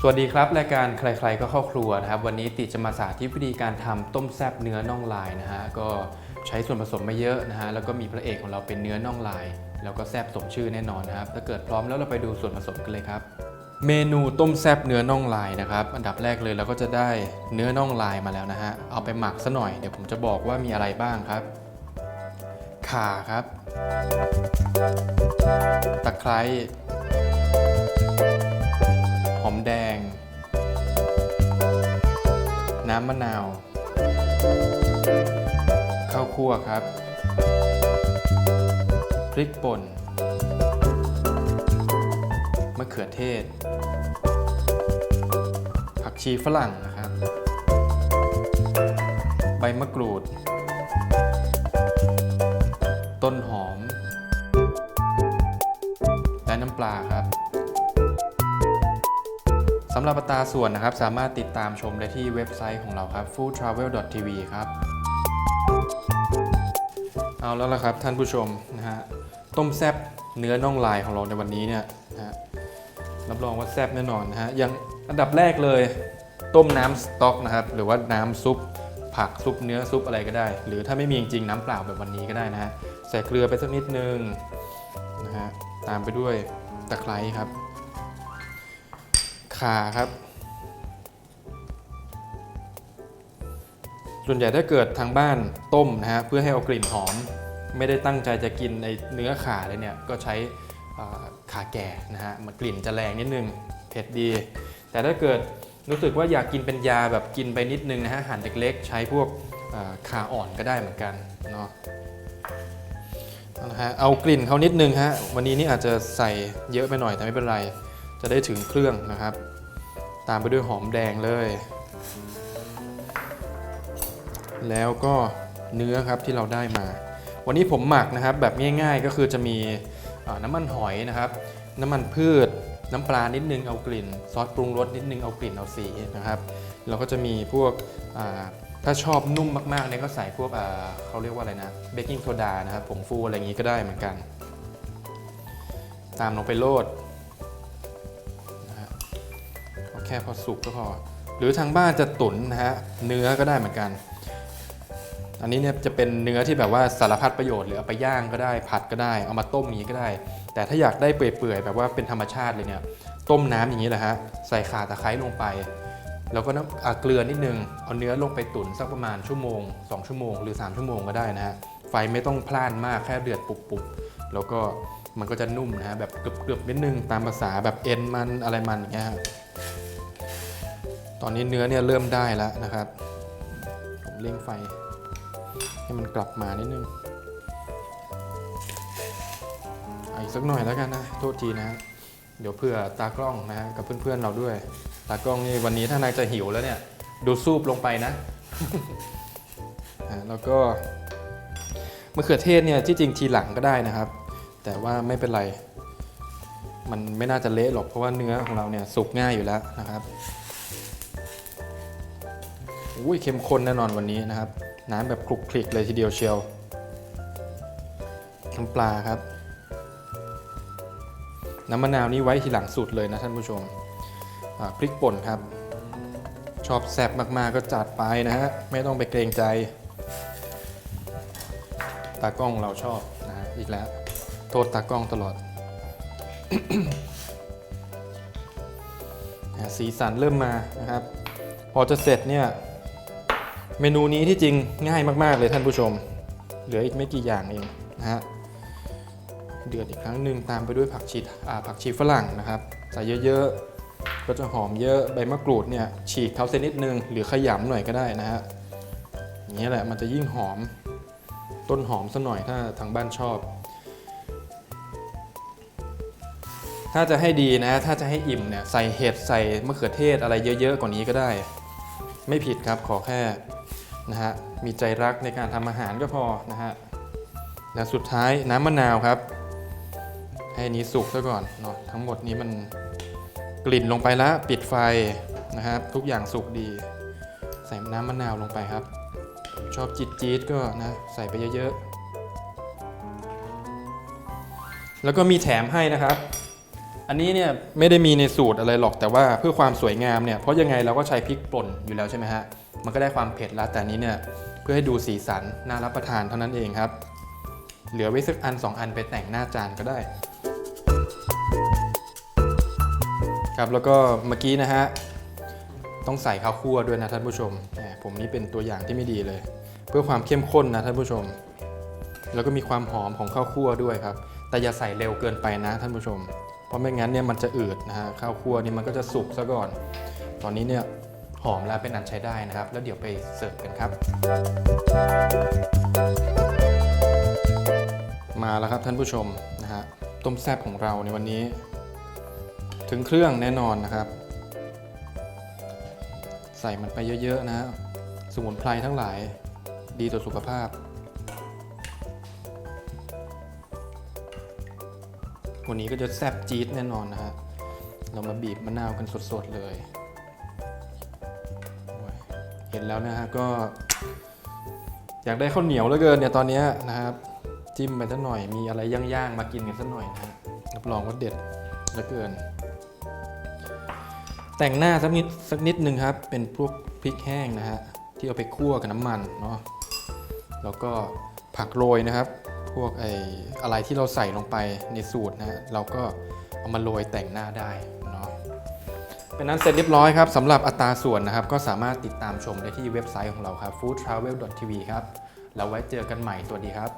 สวัสดีครับรายการใคร ๆ ก็เข้าครัวนะครับ วันนี้ติจะมาสาธิตวิธีการทำต้มแซบเนื้อน่องลายนะฮะก็ใช้ส่วนผสมไม่เยอะนะฮะแล้วก็มีพระเอกของเราเป็นเนื้อน่องลาย แล้วก็แซบสมชื่อแน่นอนนะครับถ้าเกิดพร้อมแล้วเราไปดูส่วนผสมกันเลยครับ เมนูต้มแซบเนื้อน่องลายนะครับอันดับแรกเลยเราก็จะได้เนื้อน่องลายมาแล้วนะฮะเอาไปหมักซะหน่อยเดี๋ยวผมจะบอกว่ามีอะไรบ้างครับข่าครับ ตะไคร้ น้ำมะนาว ข้าวคั่วครับ พริกป่น มะเขือเทศ ผักชีฝรั่งนะครับ ใบมะกรูด ต้นหอม และน้ำปลาครับ สำหรับอัตราส่วนนะครับ สามารถติดตามชมได้ที่เว็บไซต์ของเราครับ foodtravel.tv ครับ เอาแล้วละครับท่านผู้ชมนะฮะต้มแซบเนื้อน่องลายของเราในวันนี้เนี่ยนะฮะรับรองว่าแซบแน่นอนนะฮะอย่างอันดับแรกเลยต้มน้ำสต๊อกนะครับ หรือว่าน้ำซุปผักซุปเนื้อซุปอะไรก็ได้ หรือถ้าไม่มีจริงๆน้ำเปล่าแบบวันนี้ก็ได้นะฮะใส่เกลือไปสักนิดนึงนะฮะตามไปด้วยตะไคร้ครับ ขาครับ ส่วนใหญ่ถ้าเกิดทางบ้านต้มนะฮะเพื่อให้เอากลิ่นหอม ไม่ได้ตั้งใจจะกินในเนื้อขาเลยเนี่ยก็ใช้ขาแก่นะฮะมันกลิ่นจะแรงนิดนึงเผ็ดดี แต่ถ้าเกิดรู้สึกว่าอยากกินเป็นยาแบบกินไปนิดนึงนะฮะหั่นเล็กๆใช้พวกขาอ่อนก็ได้เหมือนกันเนาะเอาละฮะเอากลิ่นเขานิดนึงฮะวันนี้นี่อาจจะใส่เยอะไปหน่อยแต่ไม่เป็นไร จะได้ถึงเครื่องนะครับ ตามไปด้วยหอมแดงเลย แล้วก็เนื้อครับที่เราได้มา วันนี้ผมหมักนะครับแบบง่ายๆก็คือจะมีน้ำมันหอยนะครับ น้ำมันพืช น้ำปลานิดนึงเอากลิ่น ซอสปรุงรสนิดนึงเอากลิ่นเอาสีนะครับเราก็จะมีพวกถ้าชอบนุ่มมากๆเนี่ยก็ใส่พวกเขาเรียกว่าอะไรนะเบกกิ้งโซดานะครับผงฟูอะไรอย่างนี้ก็ได้เหมือนกัน ตามลงไปโรด แค่พอสุกก็พอ หรือทางบ้านจะตุ๋นนะฮะเนื้อก็ได้เหมือนกัน อันนี้เนี่ยจะเป็นเนื้อที่แบบว่าสารพัดประโยชน์หรือเอาไปย่างก็ได้ ผัดก็ได้ เอามาต้มอย่างนี้ก็ได้ แต่ถ้าอยากได้เปื่อยๆแบบว่าเป็นธรรมชาติเลยเนี่ยต้มน้ำอย่างนี้แหละฮะใส่ข่าตะไคร้ลงไป แล้วก็น้ำอ่าเกลือนิดนึงเอาเนื้อลงไปตุ๋นสักประมาณชั่วโมง 2 ชั่วโมงหรือ 3 ชั่วโมงก็ได้นะฮะไฟไม่ต้องพลานมากแค่เดือดปุบๆแล้วก็มันก็จะนุ่มนะฮะแบบเกือบๆนิดนึงตามภาษาแบบเอ็นมันอะไรมันอย่างเงี้ยฮะ ตอนนี้เนื้อเนี่ยเริ่มได้แล้วนะครับ ผมเร่งไฟ ให้มันกลับมานิดนึงอีกสักหน่อยแล้วกันนะ โทษทีนะ เดี๋ยวเพื่อตากล้องนะฮะกับเพื่อนๆเราด้วย ตากล้องนี่วันนี้ถ้านายจะหิวแล้วเนี่ย ดูซูปลงไปนะ แล้วก็มะเขือเทศเนี่ยที่จริงทีหลังก็ได้นะครับ แต่ว่าไม่เป็นไร มันไม่น่าจะเละหรอกเพราะว่าเนื้อของเราเนี่ยสุกง่ายอยู่แล้วนะครับ อุ้ยเข้มข้นแน่นอนวันนี้นะครับ น้ำแบบคลุกคลิกเลยทีเดียวเชียวน้ำปลาครับ น้ำมะนาวนี่ไว้ทีหลังสุดเลยนะท่านผู้ชมพริกป่นครับ ชอบแซ่บมากๆก็จัดไปนะฮะไม่ต้องไปเกรงใจ ตากล้องเราชอบนะฮะอีกแล้ว โทษตากล้องตลอดสีสันเริ่มมานะครับ พอจะเสร็จเนี่ย เมนูนี้ที่จริงง่ายมาก ๆ เลยท่านผู้ชม เหลืออีกไม่กี่อย่างเองนะฮะเดือดอีกครั้งหนึ่งตามไปด้วยผักชีผักชีฝรั่งนะครับใส่เยอะๆ ก็จะหอมเยอะใบมะกรูดเนี่ยฉีกเท้าเส้นนิดนึง หรือขยำหน่อยก็ได้นะฮะอย่างนี้ยแหละมันจะยิ่งหอมต้นหอมซะหน่อยถ้าทางบ้านชอบ ถ้าจะให้ดีนะ ถ้าจะให้อิ่มเนี่ยใส่เห็ดใส่มะเขือเทศอะไรเยอะๆกว่านี้ก็ได้ ไม่ผิดครับขอแค่ นะฮะมีใจรักในการทำอาหารก็พอนะฮะและสุดท้ายน้ำมะนาวครับ ให้นี้สุกซะก่อนเนาะทั้งหมดนี้มันกลิ่นลงไปแล้วปิดไฟนะครับทุกอย่างสุกดี ใส่น้ำมะนาวลงไปครับ ชอบจิตจี๊ดก็นะใส่ไปเยอะๆ แล้วก็มีแถมให้นะครับ อันนี้เนี่ยไม่ได้มีในสูตรอะไรหรอกแต่ว่าเพื่อความสวยงามเนี่ยเพราะยังไงเราก็ใช้พริกป่นอยู่แล้วใช่ไหมฮะมันก็ได้ความเผ็ดแล้วแต่นนี้เนี่ยเพื่อให้ดูสีสันน่ารับประทานเท่านั้นเองครับ เหลือไว้สักอัน 2 อันไปแต่งหน้าจานก็ได้ ครับแล้วก็เมื่อกี้นะฮะต้องใส่ข้าวคั่วด้วยนะท่านผู้ชมแหมผมนี่เป็นตัวอย่างที่ไม่ดีเลย เพื่อความเข้มข้นนะท่านผู้ชม แล้วก็มีความหอมของข้าวคั่วด้วยครับ แต่อย่าใส่เร็วเกินไปนะท่านผู้ชม เพราะไม่งั้นเนี่ยมันจะอืดนะฮะข้าวคั่วนี่มันก็จะสุกซะก่อน ตอนนี้เนี่ยหอมแล้วเป็นอันใช้ได้นะครับ แล้วเดี๋ยวไปเสิร์ฟกันครับ มาแล้วครับท่านผู้ชมนะฮะต้มแซ่บของเราในวันนี้ ถึงเครื่องแน่นอนนะครับ ใส่มันไปเยอะๆนะฮะสมุนไพรทั้งหลายดีต่อสุขภาพ วันนี้ก็จะแซ่บจี๊ดแน่นอนนะฮะ เรามาบีบมะนาวกันสดๆเลย เห็นแล้วนะฮะก็ อยากได้ข้าวเหนียวเหลือเกินเนี่ยตอนนี้นะครับ จิ้มไปสักหน่อยมีอะไรย่างๆมากินกันสักหน่อยนะฮะรับรองว่าเด็ดเหลือเกิน แต่งหน้าสักนิดสักนิดหนึ่งครับ เป็นพวกพริกแห้งนะฮะที่เอาไปคั่วกับน้ำมันเนาะแล้วก็ผักโรยนะครับ วกไอ้อะไรที่เราใส่ลงไปในสูตรนะเราก็เอามาโรยแต่งหน้าได้เนาะเป็นนั้นเสร็จเรียบร้อยครับสำหรับอัตราส่วนนะครับ ก็สามารถติดตามชมได้ที่เว็บไซต์ของเราครับ foodtravel.tv ครับ แล้วไว้เจอกันใหม่ตัวดีครับ